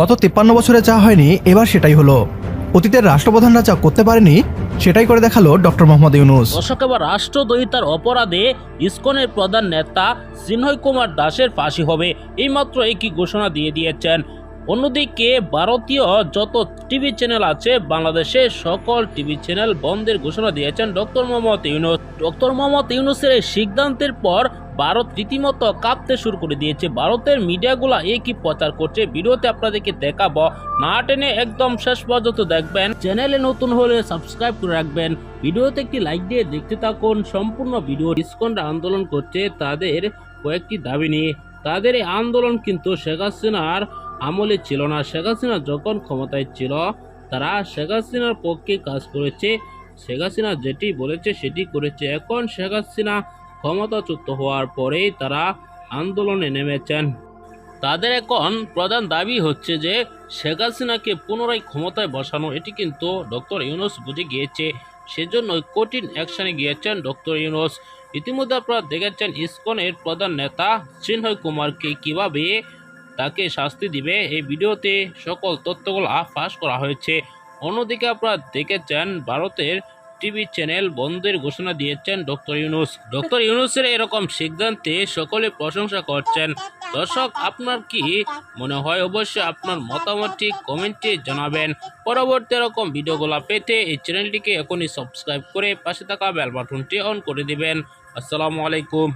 গত তিপ্পান্ন বছরে যা হয়নি, এবার সেটাই হলো। অতীতের রাষ্ট্রপ্রধানরা যা করতে পারেনি, সেটাই করে দেখাল ডক্টর মোহাম্মদ ইউনুস। দর্শক এবার রাষ্ট্রদ্রোহিতার অপরাধে ইসকনের প্রধান নেতা সিনহয় কুমার দাসের ফাঁসি হবে, এইমাত্র একই ঘোষণা দিয়ে দিয়েছেন। অন্যদিকে ভারতীয় যত টিভি চ্যানেল আছে, বাংলাদেশে সকল টিভি চ্যানেল বন্ধের ঘোষণা দিয়েছেন ডক্টর মোহাম্মদ ইউনুস। ডক্টর মোহাম্মদ ইউনুসের এই সিদ্ধান্তের পর ভারত রীতিমতো কাঁপতে শুরু করে দিয়েছে। ভারতের মিডিয়াগুলো একই প্রচার করছে। ভিডিওতে আপনাদেরকে দেখাবো, না টেনে একদম শেষ পর্যন্ত দেখবেন। চ্যানেলে নতুন হলে সাবস্ক্রাইব করে রাখবেন। ভিডিওতে একটি লাইক দিয়ে দেখতে থাকুন। সম্পূর্ণ ভিডিও ইসকনরা আন্দোলন করছে তাদের কয়েকটি দাবি নিয়ে। তাদের এই আন্দোলন কিন্তু শেখ হাসিনার আমলে ছিল না। শেখ হাসিনা যখন ক্ষমতায় ছিল, তারা শেখ হাসিনার পক্ষে কাজ করেছে। শেখ হাসিনা যেটি বলেছে সেটি করেছে। এখন শেখ হাসিনা ক্ষমতাচ্যুত হওয়ার পরেই তারা আন্দোলনে নেমেছেন। তাদের এখন প্রধান দাবি হচ্ছে যে, শেখ হাসিনাকে পুনরায় ক্ষমতায় বসানো, এটি কিন্তু ডক্টর ইউনুস বুঝে গিয়েছে। সেজন্য কঠিন অ্যাকশনে গিয়েছেন ডক্টর ইউনুস। ইতিমধ্যে আপনারা দেখেছেন ইসকনের প্রধান নেতা চিন্ময় কুমারকে কীভাবে তাকে শাস্তি দিবে। এই ভিডিওতে সকল তথ্যগুলো ফাঁস করা হয়েছে। অন্যদিকে আপনারা দেখেছেন, ভারতের টিভি চ্যানেল বন্ধের ঘোষণা দিয়েছেন ডক্টর ইউনুস। ডক্টর ইউনুসের এরকম সিদ্ধান্তে সকলে প্রশংসা করছেন। দর্শক, আপনার কি মনে হয়? অবশ্যই আপনার মতামতটি কমেন্টে জানাবেন। পরবর্তী এরকম ভিডিওগুলো পেতে এই চ্যানেলটিকে এখনই সাবস্ক্রাইব করে পাশে থাকা বেল বাটনটি অন করে দিবেন। আসসালামু আলাইকুম।